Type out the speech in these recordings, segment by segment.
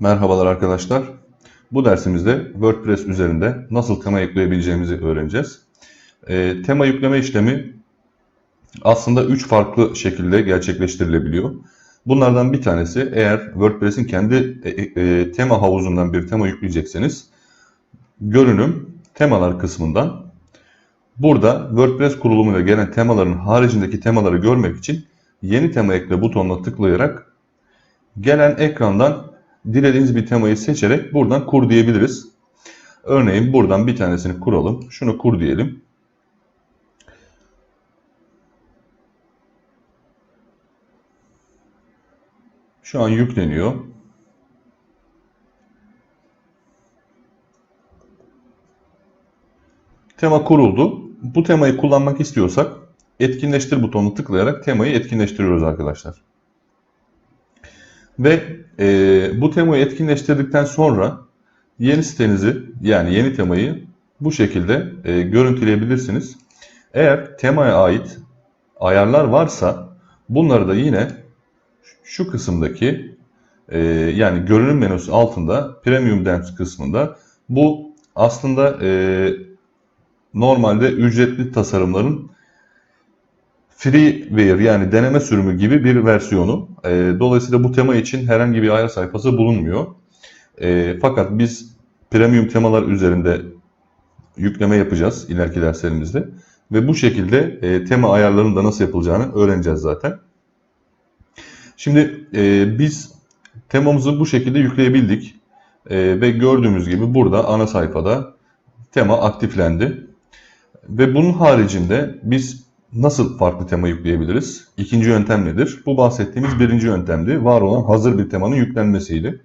Merhabalar arkadaşlar. Bu dersimizde WordPress üzerinde nasıl tema yükleyebileceğimizi öğreneceğiz. Ee, tema yükleme işlemi aslında 3 farklı şekilde gerçekleştirilebiliyor. Bunlardan bir tanesi eğer WordPress'in kendi e, e, tema havuzundan bir tema yükleyecekseniz görünüm temalar kısmından burada WordPress kurulumuyla gelen temaların haricindeki temaları görmek için yeni tema ekle butonuna tıklayarak gelen ekrandan dilediğiniz bir temayı seçerek buradan kur diyebiliriz. Örneğin buradan bir tanesini kuralım. Şunu kur diyelim. Şu an yükleniyor. Tema kuruldu. Bu temayı kullanmak istiyorsak etkinleştir butonuna tıklayarak temayı etkinleştiriyoruz arkadaşlar. Ve e, bu temayı etkinleştirdikten sonra yeni sitenizi yani yeni temayı bu şekilde e, görüntüleyebilirsiniz. Eğer temaya ait ayarlar varsa bunları da yine şu kısımdaki e, yani görünüm menüsü altında Premium Dance kısmında bu aslında e, normalde ücretli tasarımların freeware yani deneme sürümü gibi bir versiyonu. E, dolayısıyla bu tema için herhangi bir ayar sayfası bulunmuyor. E, fakat biz premium temalar üzerinde yükleme yapacağız ileriki derslerimizde. Ve bu şekilde e, tema ayarlarının da nasıl yapılacağını öğreneceğiz zaten. Şimdi e, biz temamızı bu şekilde yükleyebildik. E, ve gördüğümüz gibi burada ana sayfada tema aktiflendi. Ve bunun haricinde biz nasıl farklı tema yükleyebiliriz? İkinci yöntem nedir? Bu bahsettiğimiz birinci yöntemdi. Var olan hazır bir temanın yüklenmesiydi.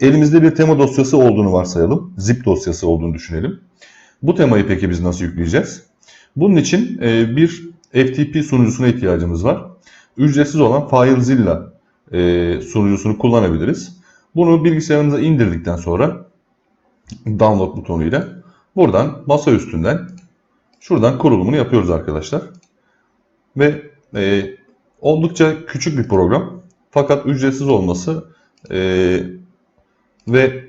Elimizde bir tema dosyası olduğunu varsayalım. Zip dosyası olduğunu düşünelim. Bu temayı peki biz nasıl yükleyeceğiz? Bunun için e, bir FTP sunucusuna ihtiyacımız var. Ücretsiz olan FileZilla e, sunucusunu kullanabiliriz. Bunu bilgisayarımıza indirdikten sonra download butonuyla buradan masa üstünden şuradan kurulumunu yapıyoruz arkadaşlar. Ve e, oldukça küçük bir program. Fakat ücretsiz olması e, ve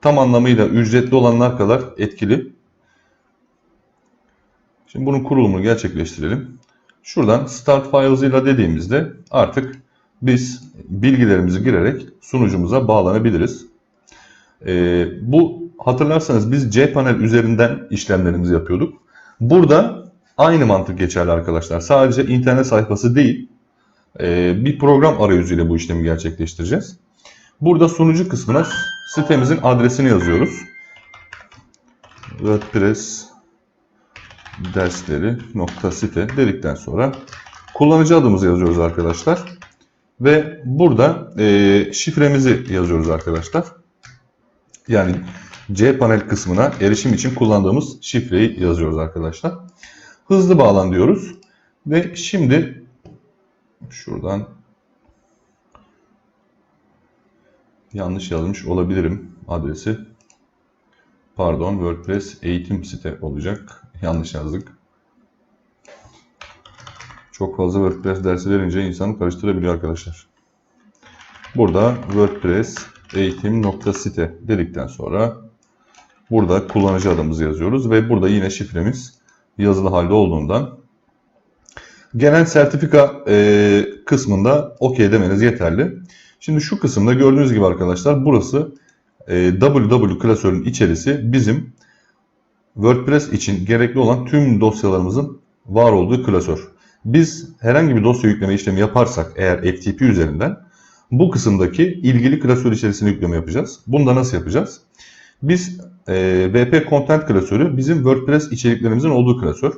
tam anlamıyla ücretli olanlar kadar etkili. Şimdi bunun kurulumunu gerçekleştirelim. Şuradan Start Files'ıyla dediğimizde artık biz bilgilerimizi girerek sunucumuza bağlanabiliriz. Ee, bu hatırlarsanız biz cPanel üzerinden işlemlerimizi yapıyorduk. Burada aynı mantık geçerli arkadaşlar. Sadece internet sayfası değil, e, bir program arayüzüyle bu işlemi gerçekleştireceğiz. Burada sunucu kısmına sitemizin adresini yazıyoruz. WordPress dersleri dedikten sonra kullanıcı adımızı yazıyoruz arkadaşlar. Ve burada e, şifremizi yazıyoruz arkadaşlar. Yani cPanel kısmına erişim için kullandığımız şifreyi yazıyoruz arkadaşlar. Hızlı bağlan diyoruz. Ve şimdi şuradan yanlış yazmış olabilirim adresi. Pardon WordPress eğitim site olacak. Yanlış yazdık. Çok fazla WordPress dersi verince insanı karıştırabiliyor arkadaşlar. Burada WordPress eğitim.site dedikten sonra burada kullanıcı adımızı yazıyoruz ve burada yine şifremiz yazılı halde olduğundan genel sertifika e, kısmında OK demeniz yeterli. Şimdi şu kısımda gördüğünüz gibi arkadaşlar burası e, www klasörün içerisi bizim WordPress için gerekli olan tüm dosyalarımızın var olduğu klasör. Biz herhangi bir dosya yükleme işlemi yaparsak eğer FTP üzerinden bu kısımdaki ilgili klasör içerisine yükleme yapacağız. Bunu da nasıl yapacağız? Biz e, WP Content klasörü bizim WordPress içeriklerimizin olduğu klasör.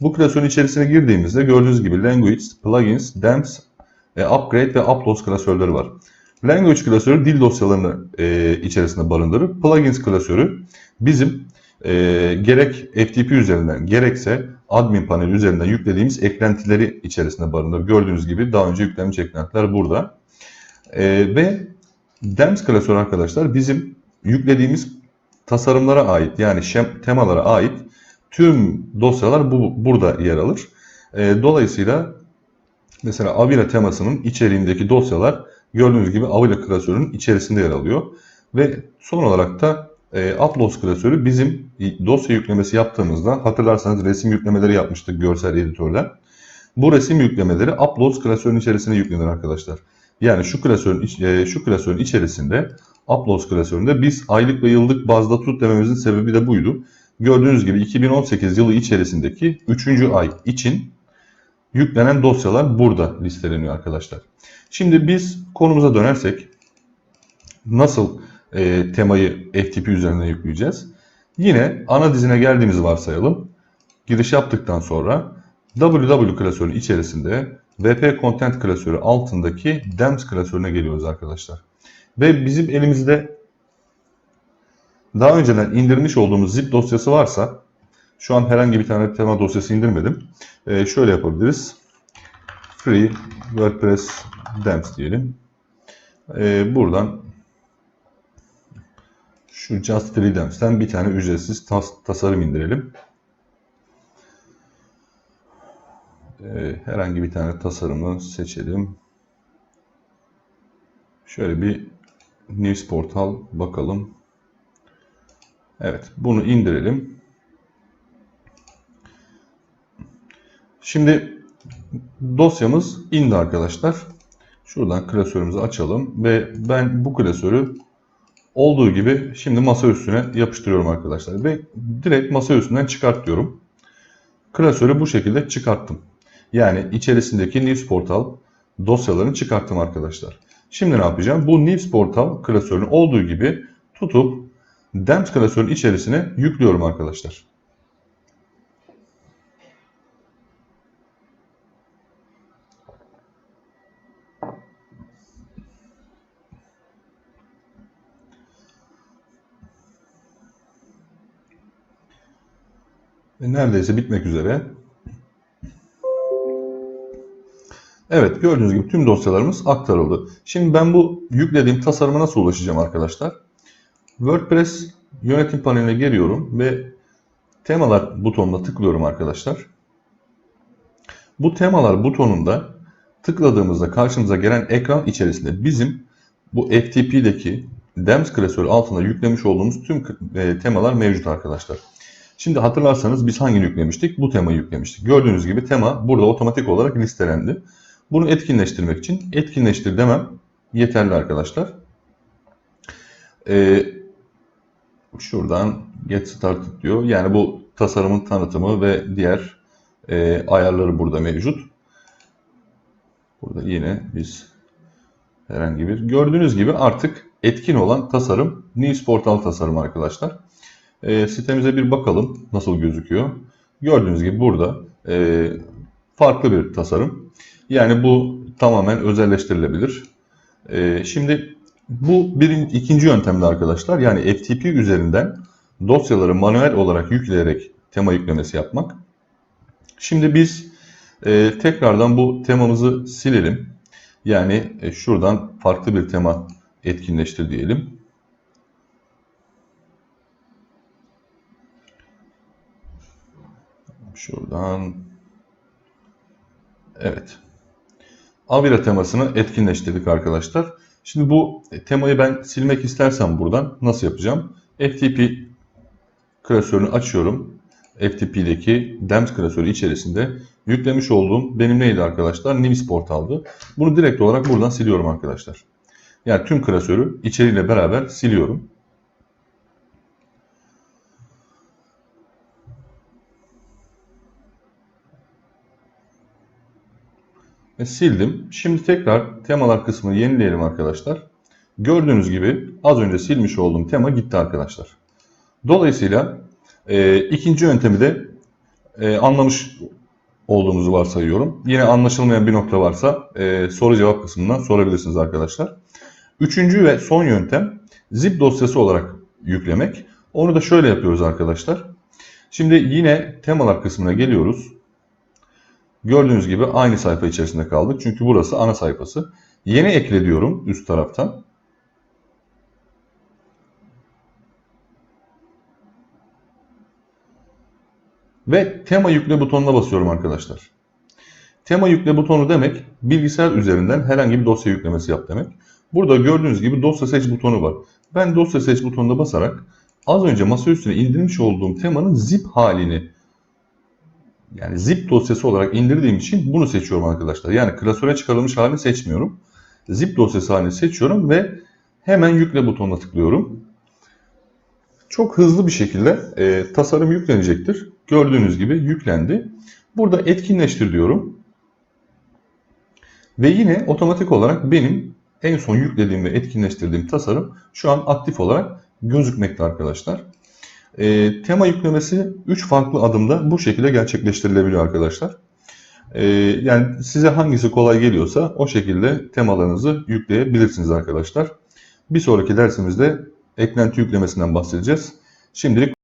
Bu klasörün içerisine girdiğimizde gördüğünüz gibi Language, Plugins, Damps, e, Upgrade ve Uploads klasörleri var. Language klasörü dil dosyalarını e, içerisinde barındırır. Plugins klasörü bizim e, gerek FTP üzerinden gerekse admin paneli üzerinden yüklediğimiz eklentileri içerisinde barındırır. Gördüğünüz gibi daha önce yüklenmiş eklentiler burada. E, ve Damps klasörü arkadaşlar bizim yüklediğimiz tasarımlara ait yani şem, temalara ait tüm dosyalar bu, burada yer alır. E, dolayısıyla mesela Avira temasının içeriğindeki dosyalar gördüğünüz gibi Avila klasörünün içerisinde yer alıyor. Ve son olarak da e, Uploads klasörü bizim dosya yüklemesi yaptığımızda hatırlarsanız resim yüklemeleri yapmıştık görsel editörden. Bu resim yüklemeleri Uploads klasörünün içerisine yüklenir arkadaşlar. Yani şu klasörün e, şu klasörün içerisinde Uploads klasöründe biz aylık ve yıllık bazda tut dememizin sebebi de buydu. Gördüğünüz gibi 2018 yılı içerisindeki 3. ay için yüklenen dosyalar burada listeleniyor arkadaşlar. Şimdi biz konumuza dönersek nasıl e, temayı FTP üzerinden yükleyeceğiz? Yine ana dizine geldiğimizi varsayalım. Giriş yaptıktan sonra www klasörünün içerisinde wp content klasörü altındaki dems klasörüne geliyoruz arkadaşlar. Ve bizim elimizde daha önceden indirmiş olduğumuz zip dosyası varsa şu an herhangi bir tane tema dosyası indirmedim. Ee, şöyle yapabiliriz. Free WordPress dems diyelim. Ee, buradan şu Just Free Dems'ten bir tane ücretsiz tas- tasarım indirelim. Ee, herhangi bir tane tasarımı seçelim. Şöyle bir News Portal bakalım. Evet, bunu indirelim. Şimdi dosyamız indi arkadaşlar. Şuradan klasörümüzü açalım ve ben bu klasörü olduğu gibi şimdi masa üstüne yapıştırıyorum arkadaşlar ve direkt masa üstünden çıkart diyorum. Klasörü bu şekilde çıkarttım. Yani içerisindeki News Portal dosyalarını çıkarttım arkadaşlar. Şimdi ne yapacağım? Bu News Portal klasörünün olduğu gibi tutup Dems klasörünün içerisine yüklüyorum arkadaşlar. Neredeyse bitmek üzere. Evet gördüğünüz gibi tüm dosyalarımız aktarıldı. Şimdi ben bu yüklediğim tasarıma nasıl ulaşacağım arkadaşlar? WordPress yönetim paneline geliyorum ve temalar butonuna tıklıyorum arkadaşlar. Bu temalar butonunda tıkladığımızda karşımıza gelen ekran içerisinde bizim bu FTP'deki Dems klasörü altında yüklemiş olduğumuz tüm e, temalar mevcut arkadaşlar. Şimdi hatırlarsanız biz hangi yüklemiştik? Bu temayı yüklemiştik. Gördüğünüz gibi tema burada otomatik olarak listelendi. Bunu etkinleştirmek için etkinleştir demem yeterli arkadaşlar. Ee, şuradan get started diyor. Yani bu tasarımın tanıtımı ve diğer e, ayarları burada mevcut. Burada yine biz herhangi bir gördüğünüz gibi artık etkin olan tasarım News Portal tasarımı arkadaşlar. E, sitemize bir bakalım nasıl gözüküyor. Gördüğünüz gibi burada e, farklı bir tasarım. Yani bu tamamen özelleştirilebilir. E, şimdi bu birinci, ikinci yöntemde arkadaşlar yani FTP üzerinden dosyaları manuel olarak yükleyerek tema yüklemesi yapmak. Şimdi biz e, tekrardan bu temamızı silelim. Yani e, şuradan farklı bir tema etkinleştir diyelim. Şuradan. Evet. Avira temasını etkinleştirdik arkadaşlar. Şimdi bu temayı ben silmek istersem buradan nasıl yapacağım? FTP klasörünü açıyorum. FTP'deki DEMS klasörü içerisinde yüklemiş olduğum benim neydi arkadaşlar? Nivis portaldı. Bunu direkt olarak buradan siliyorum arkadaşlar. Yani tüm klasörü içeriğiyle beraber siliyorum. Ve sildim. Şimdi tekrar temalar kısmını yenileyelim arkadaşlar. Gördüğünüz gibi az önce silmiş olduğum tema gitti arkadaşlar. Dolayısıyla e, ikinci yöntemi de e, anlamış olduğumuzu varsayıyorum. Yine anlaşılmayan bir nokta varsa e, soru cevap kısmından sorabilirsiniz arkadaşlar. Üçüncü ve son yöntem zip dosyası olarak yüklemek. Onu da şöyle yapıyoruz arkadaşlar. Şimdi yine temalar kısmına geliyoruz. Gördüğünüz gibi aynı sayfa içerisinde kaldık. Çünkü burası ana sayfası. Yeni ekle diyorum üst taraftan. Ve tema yükle butonuna basıyorum arkadaşlar. Tema yükle butonu demek bilgisayar üzerinden herhangi bir dosya yüklemesi yap demek. Burada gördüğünüz gibi dosya seç butonu var. Ben dosya seç butonuna basarak az önce masa üstüne indirmiş olduğum temanın zip halini yani zip dosyası olarak indirdiğim için bunu seçiyorum arkadaşlar. Yani klasöre çıkarılmış halini seçmiyorum. Zip dosyası halini seçiyorum ve hemen yükle butonuna tıklıyorum. Çok hızlı bir şekilde e, tasarım yüklenecektir. Gördüğünüz gibi yüklendi. Burada etkinleştir diyorum. Ve yine otomatik olarak benim en son yüklediğim ve etkinleştirdiğim tasarım şu an aktif olarak gözükmekte arkadaşlar. E, tema yüklemesi 3 farklı adımda bu şekilde gerçekleştirilebiliyor arkadaşlar. E, yani size hangisi kolay geliyorsa o şekilde temalarınızı yükleyebilirsiniz arkadaşlar. Bir sonraki dersimizde eklenti yüklemesinden bahsedeceğiz. Şimdilik